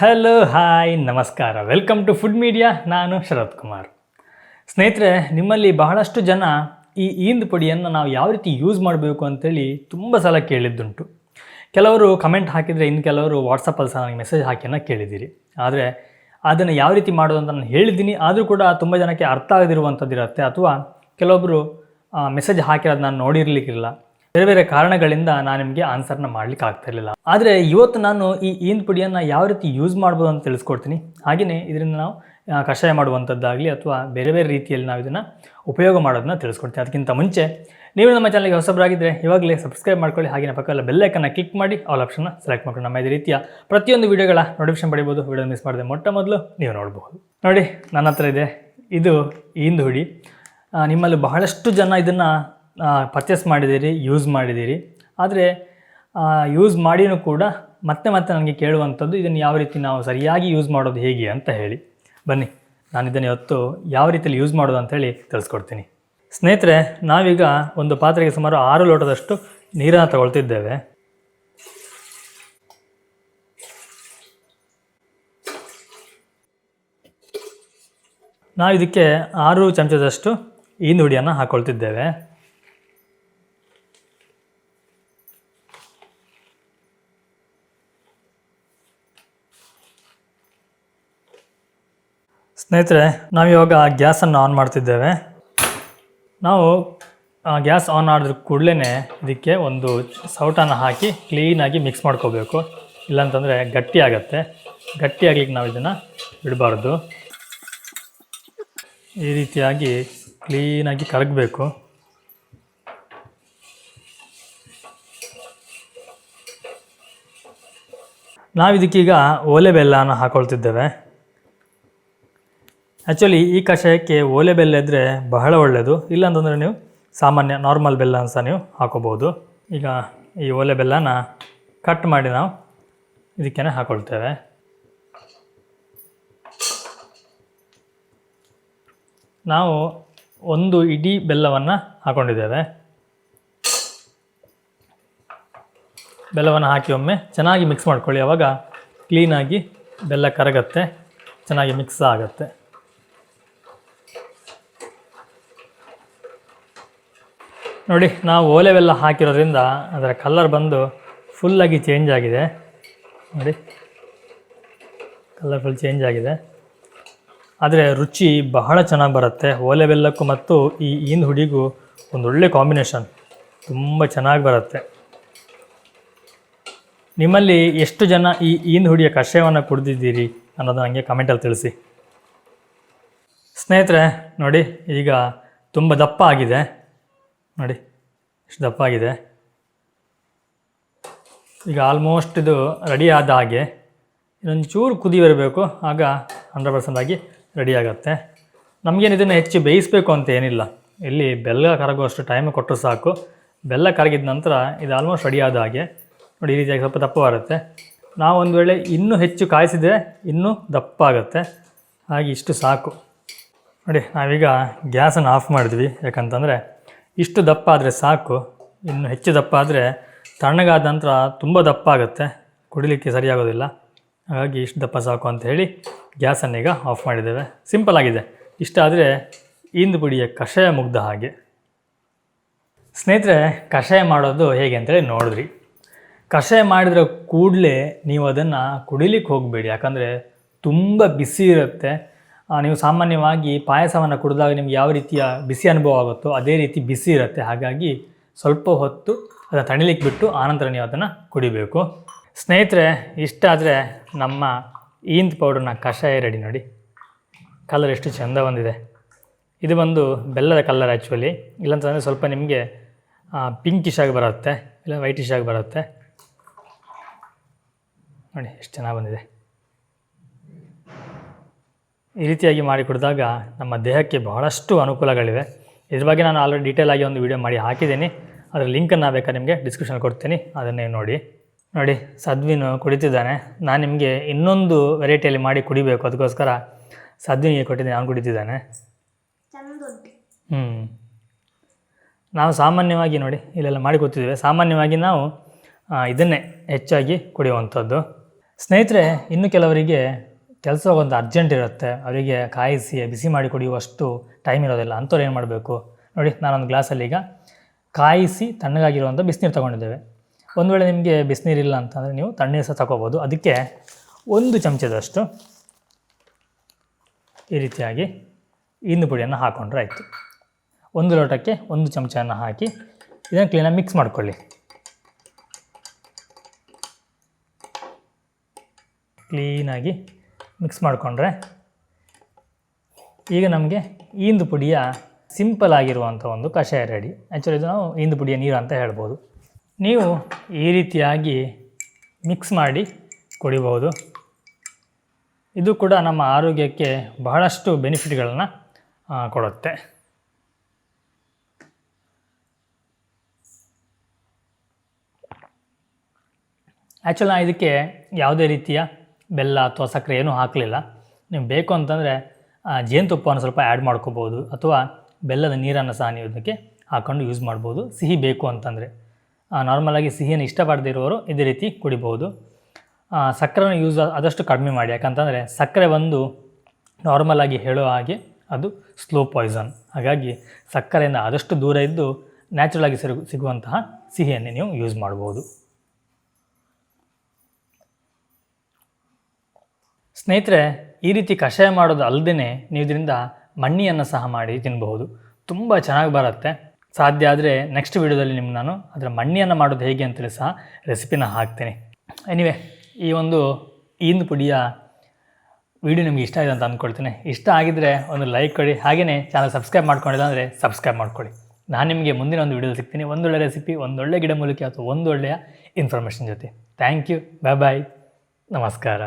Hello hi ನಮಸ್ಕಾರ. Welcome to food media ನಾನು ಶರತ್ ಕುಮಾರ್. ಸ್ನೇಹಿತರೆ, ನಿಮ್ಮಲ್ಲಿ ಬಹಳಷ್ಟು ಜನ ಈ ಈಂದ್ ಪುಡಿಯನ್ನು ನಾವು ಯಾವ ರೀತಿ ಯೂಸ್ ಮಾಡಬೇಕು ಅಂತೇಳಿ ತುಂಬ ಸಲ ಕೇಳಿದ್ದುಂಟು. ಕೆಲವರು ಕಮೆಂಟ್ ಹಾಕಿದರೆ ಇನ್ನು ಕೆಲವರು ವಾಟ್ಸಪ್ಪಲ್ಲಿ ಸಹ ನನಗೆ ಮೆಸೇಜ್ ಹಾಕಿಯನ್ನು ಕೇಳಿದ್ದೀರಿ ಆದರೆ ಅದನ್ನು ಯಾವ ರೀತಿ ಮಾಡೋದು ಅಂತ ನಾನು ಹೇಳಿದ್ದೀನಿ. ಆದರೂ ಕೂಡ ತುಂಬ ಜನಕ್ಕೆ ಅರ್ಥ ಆಗದಿರುವಂಥದ್ದು ಇರುತ್ತೆ. ಅಥವಾ ಕೆಲವೊಬ್ಬರು ಮೆಸೇಜ್ ಹಾಕಿರೋದು ನಾನು ನೋಡಿರ್ಲಿಕ್ಕಿಲ್ಲ. ಬೇರೆ ಬೇರೆ ಕಾರಣಗಳಿಂದ ನಾನು ನಿಮಗೆ ಆನ್ಸರ್ನ ಮಾಡ್ಲಿಕ್ಕೆ ಆಗ್ತಾ ಇರಲಿಲ್ಲ. ಆದರೆ ಇವತ್ತು ನಾನು ಈ ಈನ್ ಪುಡಿಯನ್ನು ಯಾವ ರೀತಿ ಯೂಸ್ ಮಾಡ್ಬೋದು ಅಂತ ತಿಳಿಸ್ಕೊಡ್ತೀನಿ. ಹಾಗೆಯೇ ಇದರಿಂದ ನಾವು ಕಷಾಯ ಮಾಡುವಂಥದ್ದಾಗಲಿ ಅಥವಾ ಬೇರೆ ಬೇರೆ ರೀತಿಯಲ್ಲಿ ನಾವು ಇದನ್ನು ಉಪಯೋಗ ಮಾಡೋದನ್ನ ತಿಳಿಸ್ಕೊಡ್ತೀನಿ. ಅದಕ್ಕಿಂತ ಮುಂಚೆ ನೀವು ನಮ್ಮ ಚಾನಲ್ಗೆ ಹೊಸಬರಾಗಿದ್ದರೆ ಇವಾಗಲೇ ಸಬ್ಸ್ಕ್ರೈಬ್ ಮಾಡ್ಕೊಳ್ಳಿ. ಹಾಗೆ ಪಕ್ಕದಲ್ಲಿ ಬೆಲ್ಲೈಕನ್ನ ಕ್ಲಿಕ್ ಮಾಡಿ ಆಲ್ ಆಪ್ಷನ್ನ ಸೆಲೆಕ್ಟ್ ಮಾಡ್ಕೊಂಡು ನಮ್ಮ ಇದೇ ರೀತಿಯ ಪ್ರತಿಯೊಂದು ವಿಡಿಯೋಗಳ ನೋಟಿಫಿಕೇಶನ್ ಪಡಿಬೋದು. ವಿಡಿಯೋ ಮಿಸ್ ಮಾಡದೆ ಮೊಟ್ಟ ಮೊದಲು ನೀವು ನೋಡಬಹುದು ನೋಡಿ, ನನ್ನ ಹತ್ರ ಇದೆ. ಇದು ಈಂದು ಹುಡಿ. ನಿಮ್ಮಲ್ಲಿ ಬಹಳಷ್ಟು ಜನ ಇದನ್ನು ಪರ್ಚೇಸ್ ಮಾಡಿದ್ದೀರಿ ಯೂಸ್ ಮಾಡಿದ್ದೀರಿ. ಆದರೆ ಯೂಸ್ ಮಾಡಿನೂ ಕೂಡ ಮತ್ತೆ ಮತ್ತೆ ನನಗೆ ಕೇಳುವಂಥದ್ದು ಇದನ್ನು ಯಾವ ರೀತಿ ನಾವು ಸರಿಯಾಗಿ ಯೂಸ್ ಮಾಡೋದು ಹೇಗೆ ಅಂತ ಹೇಳಿ. ಬನ್ನಿ ನಾನು ಇದನ್ನು ಇವತ್ತು ಯಾವ ರೀತಿಯಲ್ಲಿ ಯೂಸ್ ಮಾಡೋದು ಅಂತ ಹೇಳಿ ತಿಳಿಸ್ಕೊಡ್ತೀನಿ. ಸ್ನೇಹಿತರೆ, ನಾವೀಗ ಒಂದು ಪಾತ್ರೆಗೆ ಸುಮಾರು ಆರು ಲೋಟದಷ್ಟು ನೀರನ್ನು ತಗೊಳ್ತಿದ್ದೇವೆ. ನಾವು ಇದಕ್ಕೆ ಆರು ಚಮಚದಷ್ಟು ಈ ಹುಡಿಯನ್ನು ಹಾಕ್ಕೊಳ್ತಿದ್ದೇವೆ ಸ್ನೇಹಿತರೆ, ನಾವಿವಾಗ ಗ್ಯಾಸನ್ನು ಆನ್ ಮಾಡ್ತಿದ್ದೇವೆ. ನಾವು ಗ್ಯಾಸ್ ಆನ್ ಮಾಡಿದ ಕೂಡಲೇ ಇದಕ್ಕೆ ಒಂದು ಸೌಟನ್ನು ಹಾಕಿ ಕ್ಲೀನಾಗಿ ಮಿಕ್ಸ್ ಮಾಡ್ಕೋಬೇಕು. ಇಲ್ಲಾಂತಂದರೆ ಗಟ್ಟಿ ಆಗುತ್ತೆ. ಗಟ್ಟಿ ಆಗ್ಲಿಕ್ಕೆ ನಾವು ಇದನ್ನು ಬಿಡಬಾರ್ದು. ಈ ರೀತಿಯಾಗಿ ಕ್ಲೀನಾಗಿ ಕರಗಬೇಕು. ನಾವಿದಕ್ಕೀಗ ಓಲೆ ಬೆಲ್ಲನ ಹಾಕೊಳ್ತಿದ್ದೇವೆ. ಆ್ಯಕ್ಚುಲಿ ಈ ಕಷಾಯಕ್ಕೆ ಓಲೆ ಬೆಲ್ಲ ಇದ್ದರೆ ಬಹಳ ಒಳ್ಳೆಯದು ಇಲ್ಲಾಂತಂದರೆ ನೀವು ಸಾಮಾನ್ಯ ನಾರ್ಮಲ್ ಬೆಲ್ಲ ಅಂತ ನೀವು ಹಾಕೋಬೋದು ಈಗ ಈ ಓಲೆ ಬೆಲ್ಲನ ಕಟ್ ಮಾಡಿ ನಾವು ಇದಕ್ಕೇ ಹಾಕೊಳ್ತೇವೆ. ನಾವು ಒಂದು ಇಡೀ ಬೆಲ್ಲವನ್ನು ಹಾಕೊಂಡಿದ್ದೇವೆ. ಬೆಲ್ಲವನ್ನು ಹಾಕಿ ಒಮ್ಮೆ ಚೆನ್ನಾಗಿ ಮಿಕ್ಸ್ ಮಾಡ್ಕೊಳ್ಳಿ. ಆವಾಗ ಕ್ಲೀನಾಗಿ ಬೆಲ್ಲ ಕರಗತ್ತೆ, ಚೆನ್ನಾಗಿ ಮಿಕ್ಸ್ ಆಗುತ್ತೆ. ನೋಡಿ, ನಾವು ಓಲೆವೆಲ್ಲ ಹಾಕಿರೋದ್ರಿಂದ ಅದರ ಕಲರ್ ಬಂದು ಫುಲ್ಲಾಗಿ ಚೇಂಜ್ ಆಗಿದೆ. ನೋಡಿ ಕಲರ್ ಫುಲ್ ಚೇಂಜ್ ಆಗಿದೆ. ಆದರೆ ರುಚಿ ಬಹಳ ಚೆನ್ನಾಗಿ ಬರುತ್ತೆ. ಓಲೆ ಬೆಲ್ಲಕ್ಕೂ ಮತ್ತು ಈ ಈನ್ ಹುಡಿಗೂ ಒಂದು ಒಳ್ಳೆ ಕಾಂಬಿನೇಷನ್ ತುಂಬ ಚೆನ್ನಾಗಿ ಬರುತ್ತೆ. ನಿಮ್ಮಲ್ಲಿ ಎಷ್ಟು ಜನ ಈ ಈನ್ ಹುಡಿಯ ಕಷಾಯವನ್ನು ಕುಡಿದಿದ್ದೀರಿ ಅನ್ನೋದು ನನಗೆ ಕಮೆಂಟಲ್ಲಿ ತಿಳಿಸಿ. ಸ್ನೇಹಿತರೆ, ನೋಡಿ, ಈಗ ತುಂಬ ದಪ್ಪ ಆಗಿದೆ. ನೋಡಿ ಇಷ್ಟು ದಪ್ಪ ಆಗಿದೆ ಈಗ ಆಲ್ಮೋಸ್ಟ್ ಇದು ರೆಡಿ ಆದ ಹಾಗೆ, ಇನ್ನೊಂದು ಚೂರು ಕುದಿ ಬರಬೇಕು, ಆಗ ಹಂಡ್ರೆಡ್ ಪರ್ಸೆಂಟ್ ಆಗಿ ರೆಡಿ ಆಗುತ್ತೆ. ನಮಗೇನು ಇದನ್ನು ಹೆಚ್ಚು ಬೇಯಿಸಬೇಕು ಅಂತ ಏನಿಲ್ಲ. ಇಲ್ಲಿ ಬೆಲ್ಲ ಕರಗುವಷ್ಟು ಟೈಮ್ ಕೊಟ್ಟರು ಸಾಕು. ಬೆಲ್ಲ ಕರಗಿದ ನಂತರ ಇದು ಆಲ್ಮೋಸ್ಟ್ ರೆಡಿ ಆದ ಹಾಗೆ, ನೋಡಿ ಈ ರೀತಿಯಾಗಿ ಸ್ವಲ್ಪ ದಪ್ಪ ಬರುತ್ತೆ. ನಾವು ಒಂದು ವೇಳೆ ಇನ್ನೂ ಹೆಚ್ಚು ಕಾಯಿಸಿದರೆ ಇನ್ನೂ ದಪ್ಪ ಆಗುತ್ತೆ. ಹಾಗೆ ಇಷ್ಟು ಸಾಕು. ನೋಡಿ, ನಾವೀಗ ಗ್ಯಾಸನ್ನು ಆಫ್ ಮಾಡಿದ್ವಿ. ಯಾಕಂತಂದರೆ ಇಷ್ಟು ದಪ್ಪ ಆದರೆ ಸಾಕು. ಇನ್ನು ಹೆಚ್ಚು ದಪ್ಪ ಆದರೆ ತಣ್ಣಗಾದ ನಂತರ ತುಂಬ ದಪ್ಪ ಆಗುತ್ತೆ. ಕುಡಿಲಿಕ್ಕೆ ಸರಿಯಾಗೋದಿಲ್ಲ. ಹಾಗಾಗಿ ಇಷ್ಟು ದಪ್ಪ ಸಾಕು ಅಂತ ಹೇಳಿ ಗ್ಯಾಸನ್ನು ಈಗ ಆಫ್ ಮಾಡಿದ್ದೇವೆ. ಸಿಂಪಲ್ ಆಗಿದೆ. ಇಷ್ಟಾದರೆ ಈಂದು ಪುಡಿಯ ಕಷಾಯ ಮುಗ್ದ ಹಾಗೆ. ಸ್ನೇಹಿತರೆ, ಕಷಾಯ ಮಾಡೋದು ಹೇಗೆ ಅಂತೇಳಿ ನೋಡಿದ್ರಿ. ಕಷಾಯ ಮಾಡಿದ್ರೆ ಕೂಡಲೇ ನೀವು ಅದನ್ನು ಕುಡಿಲಿಕ್ಕೆ ಹೋಗಬೇಡಿ. ಯಾಕಂದರೆ ತುಂಬ ಬಿಸಿ ಇರುತ್ತೆ. ನೀವು ಸಾಮಾನ್ಯವಾಗಿ ಪಾಯಸವನ್ನು ಕುಡಿದಾಗ ನಿಮ್ಗೆ ಯಾವ ರೀತಿಯ ಬಿಸಿ ಅನುಭವ ಆಗುತ್ತೋ ಅದೇ ರೀತಿ ಬಿಸಿ ಇರುತ್ತೆ. ಹಾಗಾಗಿ ಸ್ವಲ್ಪ ಹೊತ್ತು ಅದನ್ನು ತಣಿಲಿಕ್ಕೆ ಬಿಟ್ಟು ಆನಂತರ ನೀವು ಅದನ್ನು ಕುಡಿಬೇಕು. ಸ್ನೇಹಿತರೆ, ಇಷ್ಟ ಆದರೆ ನಮ್ಮ ಈಂದ್ ಪೌಡರ್ನ ಕಷಾಯ ರೆಡಿ ನೋಡಿ. ಕಲರ್ ಎಷ್ಟು ಚೆಂದ ಬಂದಿದೆ. ಇದು ಬಂದು ಬೆಲ್ಲದ ಕಲರ್ ಆ್ಯಕ್ಚುಲಿ ಇಲ್ಲಂತಂದರೆ ಸ್ವಲ್ಪ ನಿಮಗೆ ಪಿಂಕಿಶ್ ಆಗಿ ಬರುತ್ತೆ. ಇಲ್ಲ ವೈಟಿಶ್ ಆಗಿ ಬರುತ್ತೆ. ನೋಡಿ, ಎಷ್ಟು ಚೆನ್ನಾಗಿ ಬಂದಿದೆ. ಈ ರೀತಿಯಾಗಿ ಮಾಡಿ ಕುಡಿದಾಗ ನಮ್ಮ ದೇಹಕ್ಕೆ ಬಹಳಷ್ಟು ಅನುಕೂಲಗಳಿವೆ. ಇದ್ರ ಬಗ್ಗೆ ನಾನು ಆಲ್ರೆಡಿ ಡೀಟೇಲ್ ಆಗಿ ಒಂದು ವಿಡಿಯೋ ಮಾಡಿ ಹಾಕಿದ್ದೀನಿ. ಅದರ ಲಿಂಕನ್ನು ಬೇಕಾದ್ರೆ ನಿಮಗೆ ಡಿಸ್ಕ್ರಿಪ್ಷನ್ ಕೊಡ್ತೀನಿ. ಅದನ್ನೇ ನೋಡಿ. ನೋಡಿ ಸದ್ವಿನು ಕುಡಿತಿದ್ದಾನೆ. ನಾನು ನಿಮಗೆ ಇನ್ನೊಂದು ವೆರೈಟಿಯಲ್ಲಿ ಮಾಡಿ ಕುಡಿಬೇಕು. ಅದಕ್ಕೋಸ್ಕರ ಸದ್ವಿನಿಗೆ ಕೊಟ್ಟಿದ್ದೀನಿ. ನಾನು ಕುಡಿತಿದ್ದಾನೆ. ಹ್ಞೂ ನಾವು ಸಾಮಾನ್ಯವಾಗಿ ನೋಡಿ ಇಲ್ಲೆಲ್ಲ ಮಾಡಿ ಕೂತಿದ್ದೇವೆ. ಸಾಮಾನ್ಯವಾಗಿ ನಾವು ಇದನ್ನೇ ಹೆಚ್ಚಾಗಿ ಕುಡಿಯುವಂಥದ್ದು. ಸ್ನೇಹಿತರೆ ಇನ್ನು ಕೆಲವರಿಗೆ ಕೆಲಸ ಒಂದು ಅರ್ಜೆಂಟ್ ಇರುತ್ತೆ, ಅವರಿಗೆ ಕಾಯಿಸಿ, ಬಿಸಿ ಮಾಡಿ ಕುಡಿಯುವಷ್ಟು ಟೈಮ್ ಇರೋದಿಲ್ಲ, ಅಂಥವ್ರು ಏನು ಮಾಡಬೇಕು? ನೋಡಿ, ನಾನೊಂದು ಗ್ಲಾಸಲ್ಲಿ ಈಗ ಕಾಯಿಸಿ ತಣ್ಣಗಾಗಿರುವಂಥ ಬಿಸಿನೀರು ತೊಗೊಂಡಿದ್ದೇವೆ. ಒಂದು ವೇಳೆ ನಿಮಗೆ ಬಿಸಿನೀರಿಲ್ಲ ಅಂತಂದರೆ ನೀವು ತಣ್ಣೀರು ಸಹ ತಗೋಬೋದು. ಅದಕ್ಕೆ ಒಂದು ಚಮಚದಷ್ಟು ಈ ರೀತಿಯಾಗಿ ಇಂದು ಪುಡಿಯನ್ನು ಹಾಕ್ಕೊಂಡ್ರೆ ಆಯಿತು. ಒಂದು ಲೋಟಕ್ಕೆ ಒಂದು ಚಮಚವನ್ನು ಹಾಕಿ ಇದನ್ನು ಕ್ಲೀನಾಗಿ ಮಿಕ್ಸ್ ಮಾಡ್ಕೊಳ್ಳಿ. ಕ್ಲೀನಾಗಿ ಮಿಕ್ಸ್ ಮಾಡಿಕೊಂಡ್ರೆ ಈಗ ನಮಗೆ ಈಂದು ಪುಡಿಯ ಸಿಂಪಲ್ ಆಗಿರುವಂಥ ಒಂದು ಕಷಾಯ ರೆಡಿ. ಆ್ಯಕ್ಚುಲಿ ಇದು ನಾವು ಈಂದು ಪುಡಿಯ ನೀರು ಅಂತ ಹೇಳ್ಬೋದು. ನೀವು ಈ ರೀತಿಯಾಗಿ ಮಿಕ್ಸ್ ಮಾಡಿ ಕುಡಿಬಹುದು. ಇದು ಕೂಡ ನಮ್ಮ ಆರೋಗ್ಯಕ್ಕೆ ಬಹಳಷ್ಟು ಬೆನಿಫಿಟ್ಗಳನ್ನು ಕೊಡುತ್ತೆ. ಆ್ಯಕ್ಚುಲಿ ನಾನು ಇದಕ್ಕೆ ಯಾವುದೇ ರೀತಿಯ ಬೆಲ್ಲ ಅಥವಾ ಸಕ್ಕರೆ ಏನೂ ಹಾಕಲಿಲ್ಲ. ನೀವು ಬೇಕು ಅಂತಂದರೆ ಜೇನುತುಪ್ಪವನ್ನು ಸ್ವಲ್ಪ ಆ್ಯಡ್ ಮಾಡ್ಕೋಬೋದು ಅಥವಾ ಬೆಲ್ಲದ ನೀರನ್ನು ಸಹ ನೀವು ಇದಕ್ಕೆ ಹಾಕ್ಕೊಂಡು ಯೂಸ್ ಮಾಡ್ಬೋದು. ಸಿಹಿ ಬೇಕು ಅಂತಂದರೆ. ನಾರ್ಮಲಾಗಿ ಸಿಹಿಯನ್ನು ಇಷ್ಟಪಡದೇ ಇರೋರು ಇದೇ ರೀತಿ ಕುಡಿಬೋದು. ಸಕ್ಕರೆನ ಯೂಸ್ ಆದಷ್ಟು ಕಡಿಮೆ ಮಾಡಿ. ಯಾಕಂತಂದರೆ ಸಕ್ಕರೆ ಒಂದು ನಾರ್ಮಲಾಗಿ ಹೇಳೋ ಹಾಗೆ ಅದು ಸ್ಲೋ ಪಾಯ್ಸನ್ ಹಾಗಾಗಿ ಸಕ್ಕರೆಯಿಂದ ಆದಷ್ಟು ದೂರ ಇದ್ದು ನ್ಯಾಚುರಲಾಗಿ ಸಿರು ಸಿಗುವಂತಹ ಸಿಹಿಯನ್ನೇ ನೀವು ಯೂಸ್ ಮಾಡ್ಬೋದು. ಸ್ನೇಹಿತರೆ, ಈ ರೀತಿ ಕಷಾಯ ಮಾಡೋದು ಅಲ್ಲದೇ ನೀವು ಇದರಿಂದ ಮಣ್ಣಿಯನ್ನು ಸಹ ಮಾಡಿ ತಿನ್ನಬಹುದು ತುಂಬ ಚೆನ್ನಾಗಿ ಬರುತ್ತೆ. ಸಾಧ್ಯ ಆದರೆ ನೆಕ್ಸ್ಟ್ ವೀಡಿಯೋದಲ್ಲಿ ನಿಮ್ಗೆ ನಾನು ಅದರ ಮಣ್ಣಿಯನ್ನು ಮಾಡೋದು ಹೇಗೆ ಅಂತೇಳಿ ಸಹ ರೆಸಿಪಿನ ಹಾಕ್ತೀನಿ. ಎನಿವೆ ಈ ಒಂದು ಈಂದು ಪುಡಿಯ ವಿಡಿಯೋ ನಿಮಗೆ ಇಷ್ಟ ಆಗಿದೆ ಅಂತ ಅಂದ್ಕೊಳ್ತೀನಿ. ಇಷ್ಟ ಆಗಿದ್ದರೆ ಒಂದು ಲೈಕ್ ಕೊಡಿ. ಹಾಗೆಯೇ ಚಾನಲ್ ಸಬ್ಸ್ಕ್ರೈಬ್ ಮಾಡ್ಕೊಂಡಿಲ್ಲ ಅಂದರೆ ಸಬ್ಸ್ಕ್ರೈಬ್ ಮಾಡ್ಕೊಳ್ಳಿ ನಾನು ನಿಮಗೆ ಮುಂದಿನ ಒಂದು ವಿಡಿಯೋ ಸಿಗ್ತೀನಿ. ಒಂದೊಳ್ಳೆ ರೆಸಿಪಿ ಒಂದೊಳ್ಳೆ ಗಿಡಮೂಲಿಕೆ ಅಥವಾ ಒಂದೊಳ್ಳೆಯ ಇನ್ಫಾರ್ಮೇಷನ್ ಜೊತೆ. ಥ್ಯಾಂಕ್ ಯು ಬಾಯ್ ಬಾಯ್ ನಮಸ್ಕಾರ.